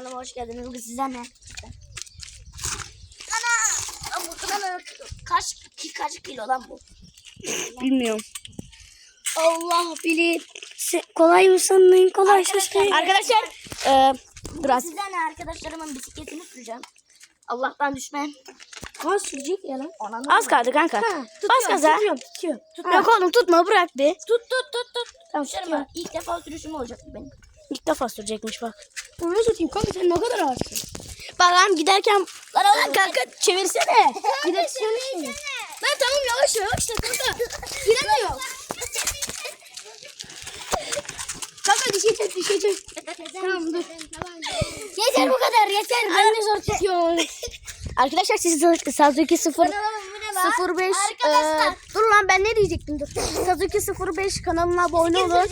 kanalıma hoş geldiniz. Bugün size ne? Ana! Bu kadar kaç, kaç kilo lan bu? Bilmiyorum. Allah bilir. Se- kolay mı sandın? Kolay Arkadaşlar- şey. Arkadaşlar e, biraz Size ne arkadaşlarımın bisikletini süreceğim. Allah'tan düşmem. az sürecek ya lan. Ananı Az kaldı kanka. Bas gaza. Tutuyorum, tutuyorum. Yok oğlum tutma bırak bir. Tut tut tut tut. Tamam. İlk defa sürüşüm olacak benim. İlk defa sürecekmiş bak. Onu satayım kanka sen ne kadar ağırsın. Bak lan giderken Lan oğlum kanka çevirsene. Gidersene. Lan tamam yavaş yavaş da kanka. Giremiyor. Kanka düşecek düşecek. tamam dur. Yeter bu kadar yeter. Anne zor tutuyor. Arkadaşlar siz Suzuki 0 05 Arkadaşlar. e, dur lan ben ne diyecektim dur. Suzuki 05 kanalına abone olun.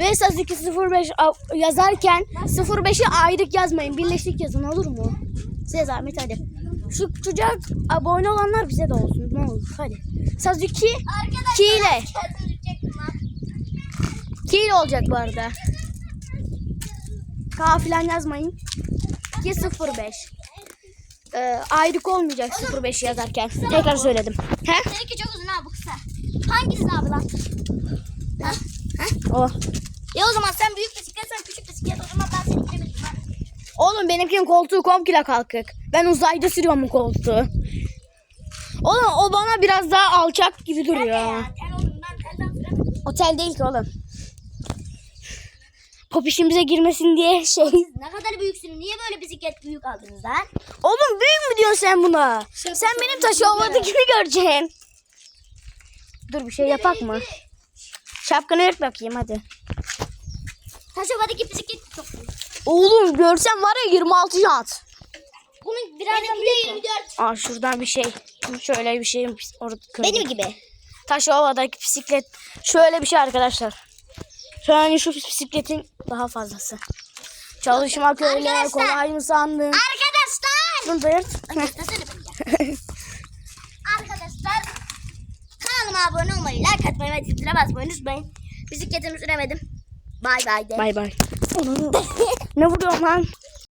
Ve Suzuki 05 a- yazarken 05'i ayrık yazmayın. Birleşik yazın olur mu? Size zahmet hadi. Şu çocuğa abone olanlar bize de olsun. Ne olur hadi. Suzuki Kile. Kile olacak bu arada. K falan yazmayın. 205. Ee, ayrık olmayacak 05 yazarken. Tekrar söyledim. He? Seninki çok uzun ha bu kısa. Hangisi abi lan? Ha? O. Ya o zaman sen büyük bisiklet sen küçük bisiklet o zaman ben seninkine bineyim. ha. Oğlum benimkinin koltuğu komple kalkık. Ben uzayda sürüyorum bu koltuğu. Oğlum o bana biraz daha alçak gibi duruyor. ya. Gel oğlum ben telden süremedim. Otel değil ki oğlum. Popişimize girmesin diye şey. Ne kadar büyüksün. Niye böyle bisiklet büyük aldınız lan? Oğlum büyük mü diyorsun sen buna? Sen benim taşı ovadakini göreceksin. Dur bir şey yapak mı? Şapkanı ört bakayım hadi. Taşova'daki bisiklet çok büyük. Oğlum görsen var ya 26 jant. Bunun birazdan büyük 24. Aa şuradan bir şey. Şöyle bir şey orada kırdım. Benim gibi. Taşova'daki bisiklet şöyle bir şey arkadaşlar. Yani şu bisikletin daha fazlası. Çalışmak öyle Arkadaşlar. kolay mı sandın? Arkadaşlar. Bunu da yırt. Arkadaşlar kanalıma abone olmayı, like atmayı ve zile basmayı unutmayın. Bisikletimi süremedim. Bay bay de. Bay bay. ne vuruyorsun lan?